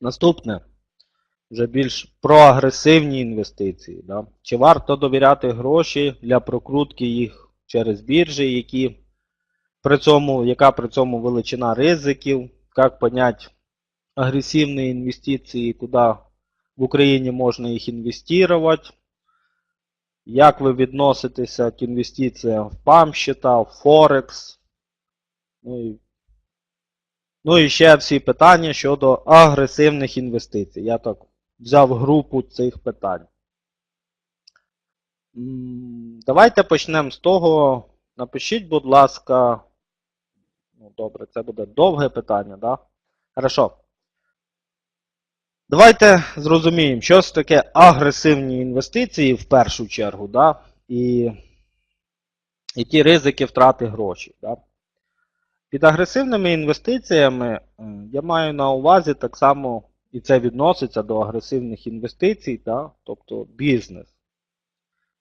Наступне. Вже більш проагресивні інвестиції. Да? Чи варто довіряти гроші для прокрутки їх через біржі, які при цьому, яка при цьому величина ризиків, як понять агресивні інвестиції, куди в Україні можна їх інвестувати, як ви відноситеся к інвестиціям в ПАМ счета, в Форекс, ну і Ну і ще всі питання щодо агресивних інвестицій. Я так взяв групу цих питань. Давайте почнемо з того. Напишіть, будь ласка. Ну, добре, це буде довге питання, да? Хорошо. Давайте зрозуміємо, що ж таке агресивні інвестиції в першу чергу, да? і які ризики втрати грошей. Да? Під агресивними інвестиціями я маю на увазі так само, і це відноситься до агресивних інвестицій, та, тобто бізнес.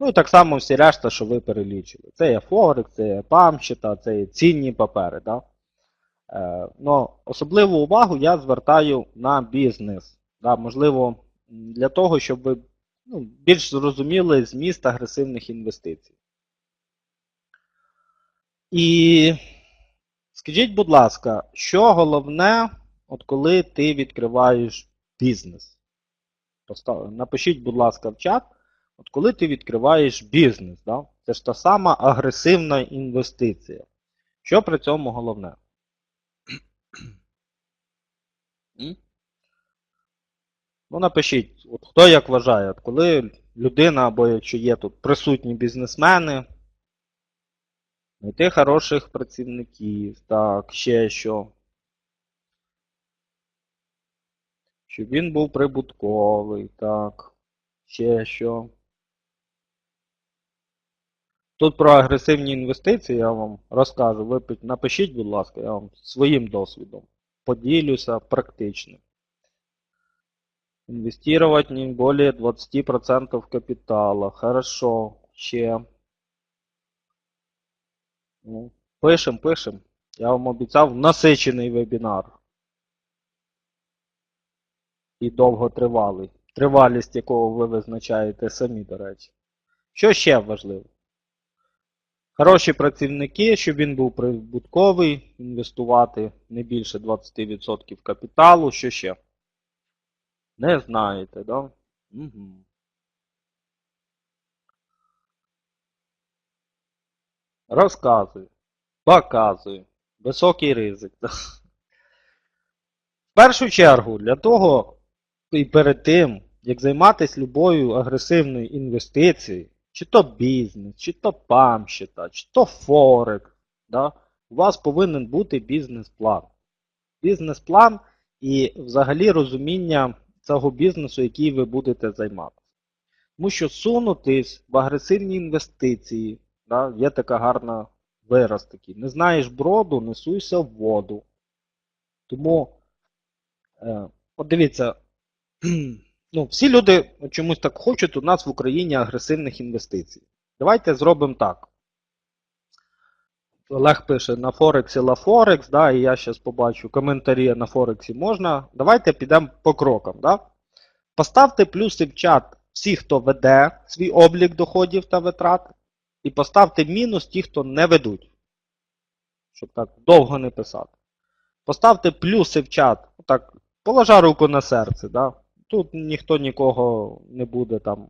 Ну і так само всі решта, що ви перелічили. Це є Форекс, це є памщита, це є цінні папери. Да? Е, но особливу увагу я звертаю на бізнес. Да? Можливо, для того, щоб ви ну, більш зрозуміли зміст агресивних інвестицій. І Скажіть, будь ласка, що головне, от коли ти відкриваєш бізнес? Постав- Напишіть, будь ласка, в чат, от коли ти відкриваєш бізнес, да? це ж та сама агресивна інвестиція. Що при цьому головне? Ну, напишіть, от хто як вважає, от коли людина, або якщо є тут присутні бізнесмени, Знайти хороших працівників, так, ще що. Щоб він був прибутковий, так. Ще що. Тут про агресивні інвестиції я вам розкажу. Ви напишіть, будь ласка, я вам своїм досвідом поділюся практично. Инвестировать не более 20% капитала. Хорошо. Ще. Ну, пишем, пишем. Я вам обіцяв насичений вебінар. І довготривалий. Тривалість якого ви визначаєте самі, до речі. Що ще важливо? Хороші працівники, щоб він був прибутковий, інвестувати не більше 20% капіталу. Що ще? Не знаєте, да? Угу. Розказую. Показую. Високий ризик. В першу чергу, для того і перед тим, як займатися любою агресивною інвестицією, чи то бізнес, чи то памщита, чи то Форекс, да, у вас повинен бути бізнес-план. Бізнес-план і взагалі розуміння цього бізнесу, який ви будете займатися. Тому що сунутись в агресивні інвестиції, да, є така гарна вираз такий. Не знаєш броду, не суйся в воду. Тому, е, от дивіться, ну, всі люди чомусь так хочуть у нас в Україні агресивних інвестицій. Давайте зробимо так. Олег пише на Форексі Ла Форекс, да, і я зараз побачу коментарі на Форексі можна. Давайте підемо по крокам. Да? Поставте плюси в чат всі, хто веде свій облік доходів та витрат, і поставте мінус ті, хто не ведуть. Щоб так довго не писати. Поставте плюси в чат. Так, положа руку на серце. Да? Тут ніхто нікого не буде там.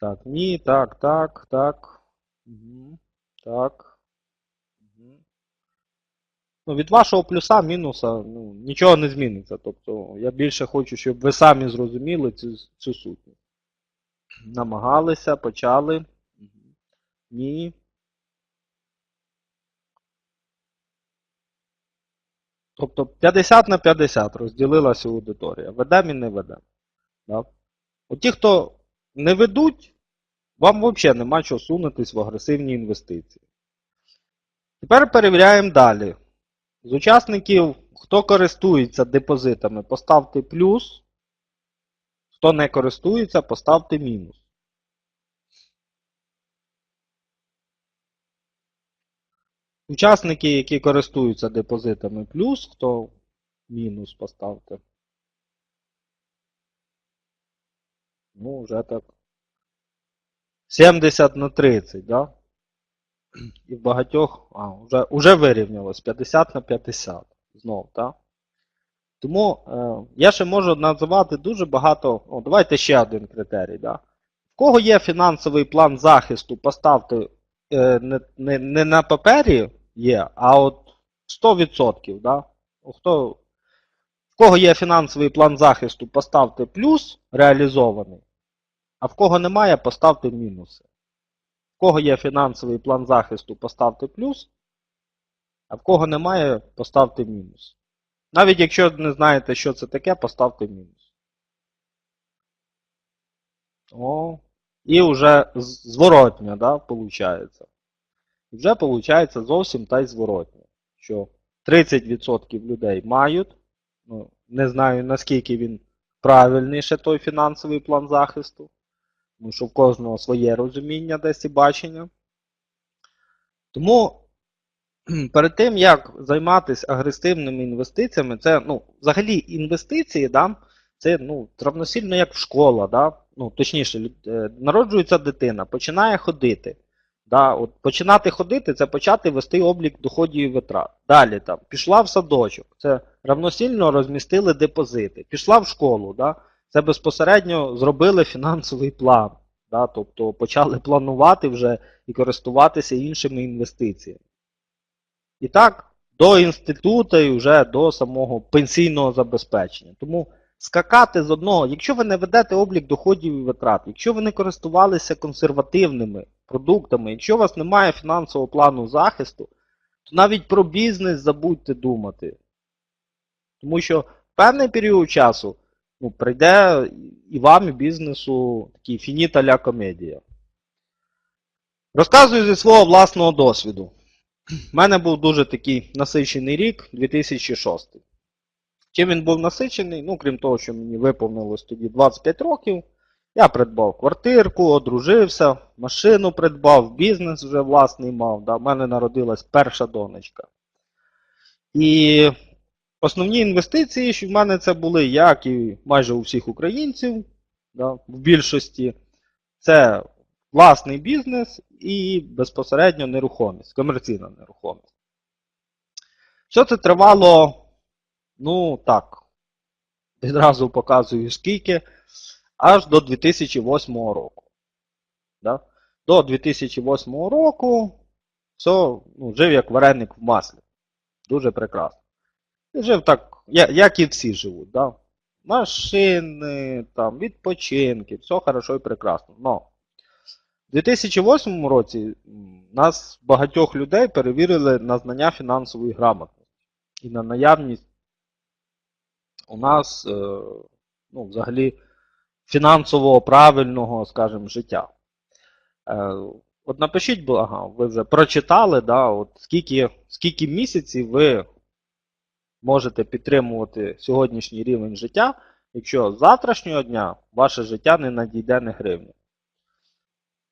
Так, ні, так, так, так. Угу. Так. Угу. Ну, від вашого плюса, мінуса ну, нічого не зміниться. Тобто я більше хочу, щоб ви самі зрозуміли цю, цю сутність. Намагалися, почали. Ні. Тобто 50 на 50 розділилася аудиторія. Ведемо і не ведемо. Да? От ті, хто не ведуть, вам взагалі нема чого сунутись в агресивні інвестиції. Тепер перевіряємо далі. З учасників, хто користується депозитами, поставте плюс. Хто не користується, поставте мінус. Учасники, які користуються депозитами плюс, хто мінус поставте. Ну, вже так. 70 на 30, да? І в багатьох. А, вже, вже вирівнялось 50 на 50. Знов, так? Тому е, я ще можу називати дуже багато. О, давайте ще один критерій. Да? В кого є фінансовий план захисту, поставте е, не, не, не на папері є, а от 100%. Да? Хто, в кого є фінансовий план захисту, поставте плюс реалізований, а в кого немає, поставте мінуси. В кого є фінансовий план захисту, поставте плюс, а в кого немає, поставте мінус. Навіть якщо не знаєте, що це таке, поставте мінус. О, і вже зворотня, да, виходить. І вже виходить зовсім та й зворотня. Що 30% людей мають, ну, не знаю наскільки він правильний ще той фінансовий план захисту, тому що в кожного своє розуміння десь і бачення. Тому перед тим, як займатися агресивними інвестиціями, це, ну, взагалі інвестиції, да, це ну, равносильно як школа, да, ну, точніше, е, народжується дитина, починає ходити. Да, от починати ходити це почати вести облік доходів і витрат. Далі там, пішла в садочок, це равносильно розмістили депозити. Пішла в школу, да, це безпосередньо зробили фінансовий план. Да, тобто почали планувати вже і користуватися іншими інвестиціями. І так, до інституту і вже до самого пенсійного забезпечення. Тому скакати з одного, якщо ви не ведете облік доходів і витрат, якщо ви не користувалися консервативними продуктами, якщо у вас немає фінансового плану захисту, то навіть про бізнес забудьте думати. Тому що в певний період часу ну, прийде і вам, і бізнесу такий фініта ля комедія. Розказую зі свого власного досвіду. У мене був дуже такий насичений рік 2006. Чим він був насичений? Ну, крім того, що мені виповнилось тоді 25 років, я придбав квартирку, одружився, машину придбав, бізнес вже власний мав. Да? У мене народилась перша донечка. І основні інвестиції, що в мене це були, як і майже у всіх українців, да? в більшості, це власний бізнес і безпосередньо нерухомість, комерційна нерухомість. Все це тривало, ну так, відразу показую скільки, аж до 2008 року. Да? До 2008 року все, ну, жив як вареник в маслі. Дуже прекрасно. І жив так, як і всі живуть. Да? Машини, там, відпочинки, все хорошо і прекрасно. Но у 2008 році нас багатьох людей перевірили на знання фінансової грамотності і на наявність у нас е, ну, взагалі фінансового правильного, скажімо, життя. Е, От напишіть, бо, ага, ви вже прочитали, да, от скільки, скільки місяців ви можете підтримувати сьогоднішній рівень життя, якщо з завтрашнього дня ваше життя не надійде не гривні.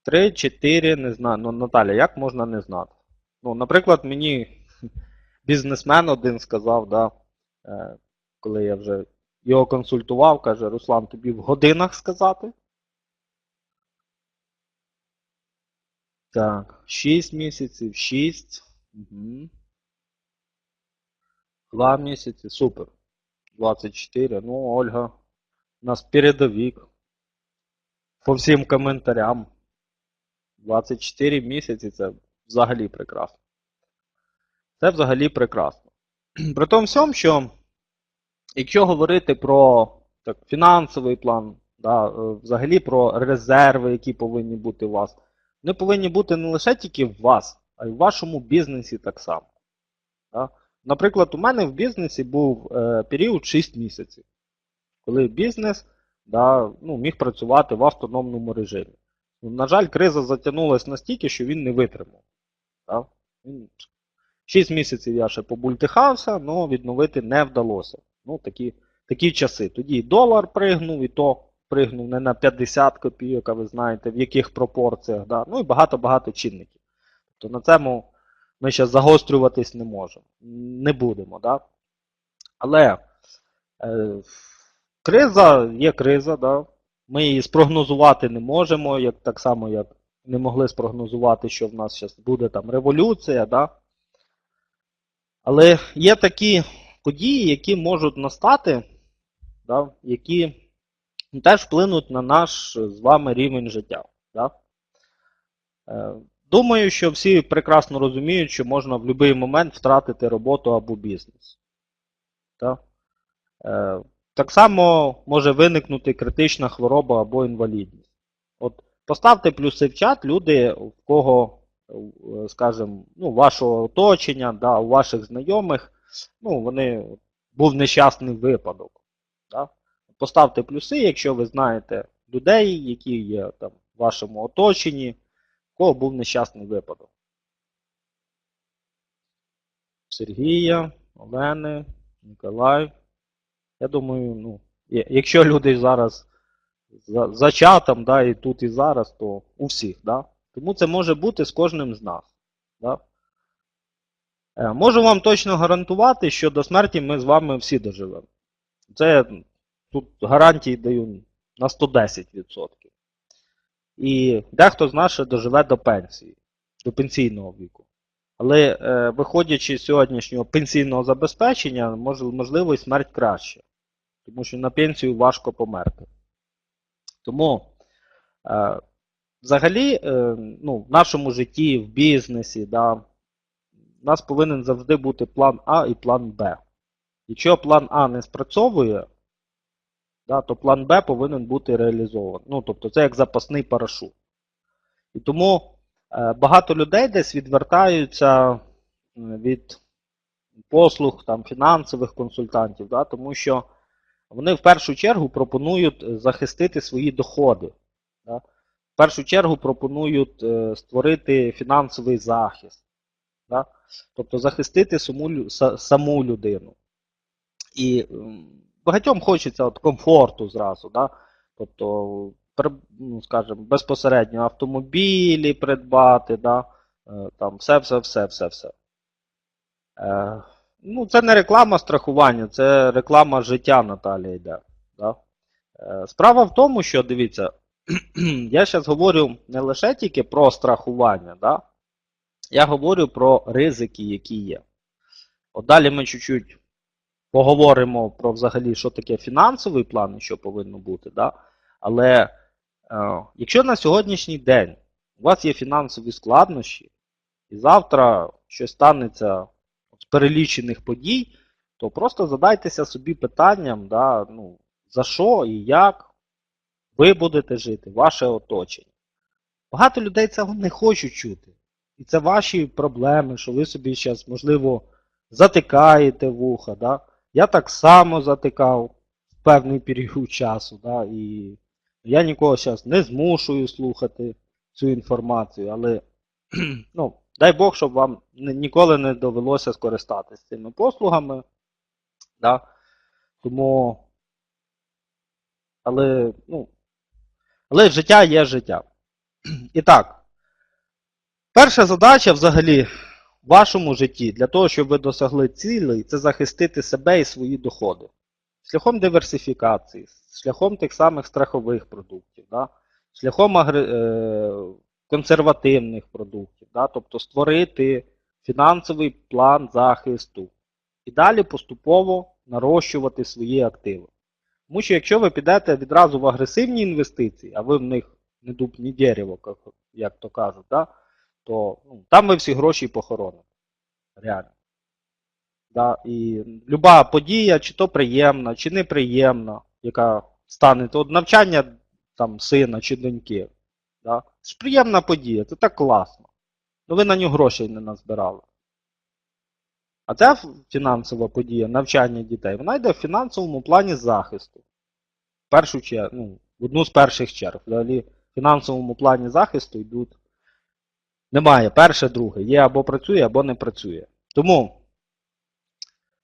3, 4, не знаю. Ну, Наталя, як можна не знати? Ну, наприклад, мені бізнесмен один сказав, да, е, коли я вже його консультував, каже, Руслан, тобі в годинах сказати? Так, 6 місяців, 6. Угу. 2 місяці, супер. 24. Ну, Ольга, у нас передовик. По всім коментарям. 24 місяці це взагалі прекрасно. Це взагалі прекрасно. При тому всьому, що якщо говорити про так, фінансовий план, да, е, взагалі про резерви, які повинні бути у вас, вони повинні бути не лише тільки в вас, а й в вашому бізнесі так само. Да. Наприклад, у мене в бізнесі був е, період 6 місяців, коли бізнес да, ну, міг працювати в автономному режимі. На жаль, криза затягнулася настільки, що він не витримав. Да. Він 6 місяців я ще побультихався, але відновити не вдалося. Ну, такі, такі часи. Тоді і долар пригнув, і то пригнув не на 50 копійок, а ви знаєте, в яких пропорціях. Да? Ну і багато-багато чинників. Тобто на цьому ми ще загострюватись не можемо. Не будемо. Да? Але Е, Криза є криза, да. Ми її спрогнозувати не можемо, як, так само, як не могли спрогнозувати, що в нас зараз буде там революція, да. Але є такі події, які можуть настати, да, які теж вплинуть на наш з вами рівень життя. Да. Е, Думаю, що всі прекрасно розуміють, що можна в будь-який момент втратити роботу або бізнес. Так? Е, так само може виникнути критична хвороба або інвалідність. От Поставте плюси в чат, люди, в кого, е, скажімо, ну, вашого оточення, да, у ваших знайомих, ну, вони був нещасний випадок. Да? Поставте плюси, якщо ви знаєте людей, які є там, в вашому оточенні, в кого був нещасний випадок. Сергія, Олени, Ніколай. Я думаю, ну, якщо люди зараз за, за чатом, да, і тут і зараз, то у всіх. Да? Тому це може бути з кожним з нас. Да? Е, Можу вам точно гарантувати, що до смерті ми з вами всі доживемо. Це тут гарантії даю на 110%. І дехто з нас ще доживе до пенсії, до пенсійного віку. Але е, виходячи з сьогоднішнього пенсійного забезпечення, мож, можливо і смерть краще. Тому що на пенсію важко померти. Тому е, взагалі ну, в нашому житті, в бізнесі, да, у нас повинен завжди бути план А і план Б. Якщо план А не спрацьовує, да, то план Б повинен бути реалізований. Ну, тобто це як запасний парашут. І тому е, багато людей десь відвертаються е, від послуг там, фінансових консультантів, да, тому що вони в першу чергу пропонують е, захистити свої доходи. Да. В першу чергу пропонують створити фінансовий захист. Тобто захистити саму, саму людину. І багатьом хочеться от комфорту зразу. Да? Тобто, ну, скажімо, безпосередньо автомобілі придбати, да? е, там все, все, все, все, все. Е, ну, це не реклама страхування, це реклама життя Наталія йде. Да? Е, справа в тому, що дивіться, я зараз говорю не лише тільки про страхування, да? Я говорю про ризики, які є. От далі ми чуть-чуть поговоримо про взагалі, що таке фінансовий план і що повинно бути. Да? Але е, якщо на сьогоднішній день у вас є фінансові складнощі, і завтра щось станеться з перелічених подій, то просто задайтеся собі питанням, да, ну, за що і як ви будете жити, ваше оточення. Багато людей цього не хочуть чути. І це ваші проблеми, що ви собі зараз, можливо, затикаєте вуха. Да? Я так само затикав в певний період часу. Да? І я нікого зараз не змушую слухати цю інформацію, але ну, дай Бог, щоб вам ніколи не довелося скористатися цими послугами. Да? Тому, але, ну, але життя є життя. І так, перша задача взагалі в вашому житті для того, щоб ви досягли цілей, це захистити себе і свої доходи. Шляхом диверсифікації, шляхом тих самих страхових продуктів, да? шляхом агр- е, консервативних продуктів, да? тобто створити фінансовий план захисту. І далі поступово нарощувати свої активи. Тому що якщо ви підете відразу в агресивні інвестиції, а ви в них не дуб, ні дерево, як, як то кажуть, да? То ну, там ви всі гроші похороните. Реально. Да? І люба подія, чи то приємна, чи неприємна, яка стане, то навчання там, сина чи доньки. Да? Це ж приємна подія, це так класно. Ну ви на нього грошей не назбирали. А ця фінансова подія, навчання дітей, вона йде в фінансовому плані захисту. В першу чергу, ну, в одну з перших черг. Взагалі, в фінансовому плані захисту йдуть. Немає перше, друге. Є або працює, або не працює. Тому,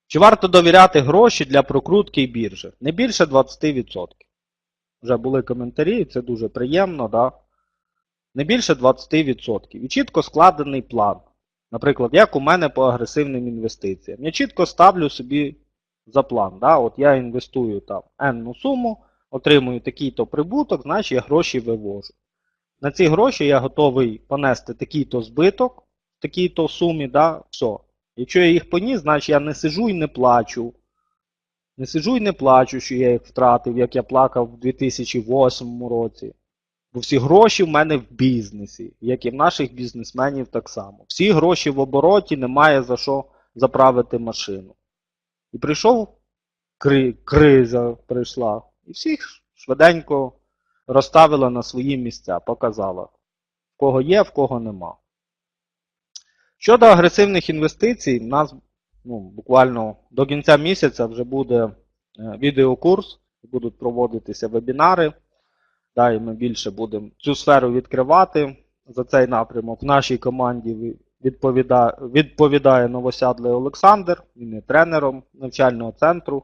чи варто довіряти гроші для прокрутки і біржі? Не більше 20%. Вже були коментарі, це дуже приємно, да? Не більше 20%. І чітко складений план. Наприклад, як у мене по агресивним інвестиціям. Я чітко ставлю собі за план. Да? От я інвестую там енну суму, отримую такий-то прибуток, значить я гроші вивожу. На ці гроші я готовий понести такий-то збиток в такій-то сумі, да? все. Якщо я їх поніс, значить я не сиджу і не плачу. Не сиджу і не плачу, що я їх втратив, як я плакав у 2008 році. Бо всі гроші в мене в бізнесі, як і в наших бізнесменів так само. Всі гроші в обороті, немає за що заправити машину. І прийшов кри, криза прийшла. І всіх швиденько розставила на свої місця, показала, в кого є, в кого нема. Щодо агресивних інвестицій, у нас ну, буквально до кінця місяця вже буде е, відеокурс, будуть проводитися вебінари. Да, і ми більше будемо цю сферу відкривати за цей напрямок. В нашій команді відповідає, відповідає новосядлий Олександр, він є тренером навчального центру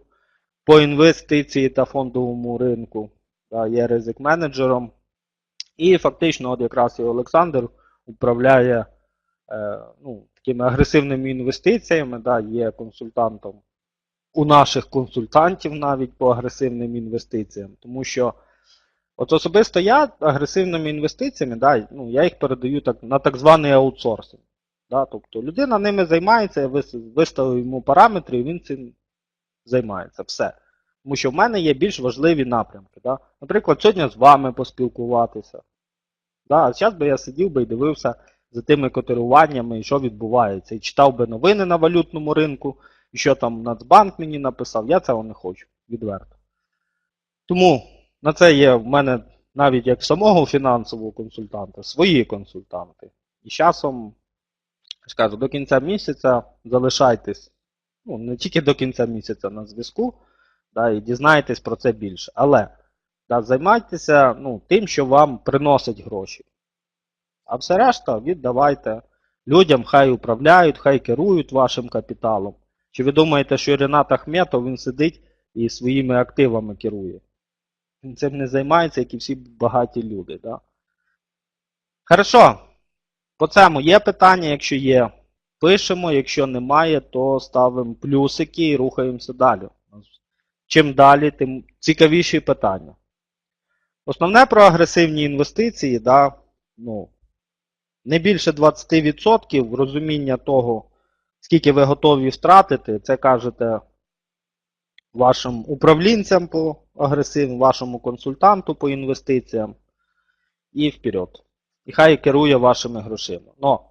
по інвестиції та фондовому ринку, є ризик-менеджером. І фактично, от якраз і Олександр управляє е, ну, такими агресивними інвестиціями, да, є консультантом у наших консультантів навіть по агресивним інвестиціям. Тому що от особисто я агресивними інвестиціями, да, ну, я їх передаю так, на так званий аутсорсинг. Да, тобто людина ними займається, я вис- виставив йому параметри, і він цим займається. Все. Тому що в мене є більш важливі напрямки. Да? Наприклад, сьогодні з вами поспілкуватися. Да? А зараз би я сидів би і дивився за тими котируваннями і що відбувається. І читав би новини на валютному ринку, і що там Нацбанк мені написав. Я цього не хочу, відверто. Тому на це є в мене навіть як самого фінансового консультанта, свої консультанти. І з часом, скажу, до кінця місяця залишайтесь, ну, не тільки до кінця місяця на зв'язку, да, і дізнаєтесь про це більше. Але да, займайтеся ну, тим, що вам приносить гроші. А все решта віддавайте людям, хай управляють, хай керують вашим капіталом. Чи ви думаєте, що Ренат Ахметов він сидить і своїми активами керує? Він цим не займається, як і всі багаті люди. Да? Хорошо. По цьому є питання, якщо є, пишемо, якщо немає, то ставимо плюсики і рухаємося далі. Чим далі, тим цікавіші питання. Основне про агресивні інвестиції, да, ну, не більше 20% розуміння того, скільки ви готові втратити, це кажете вашим управлінцям по агресивним, вашому консультанту по інвестиціям і вперед. І хай керує вашими грошима. Но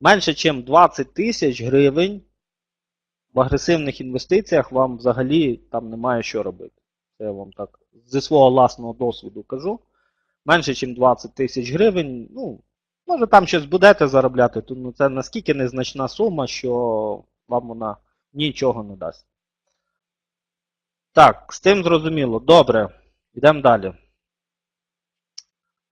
менше, ніж 20 тисяч гривень в агресивних інвестиціях вам взагалі там немає що робити. Це я вам так зі свого власного досвіду кажу. Менше, ніж 20 тисяч гривень, ну, може там щось будете заробляти, то ну, це наскільки незначна сума, що вам вона нічого не дасть. Так, з тим зрозуміло. Добре, йдемо далі.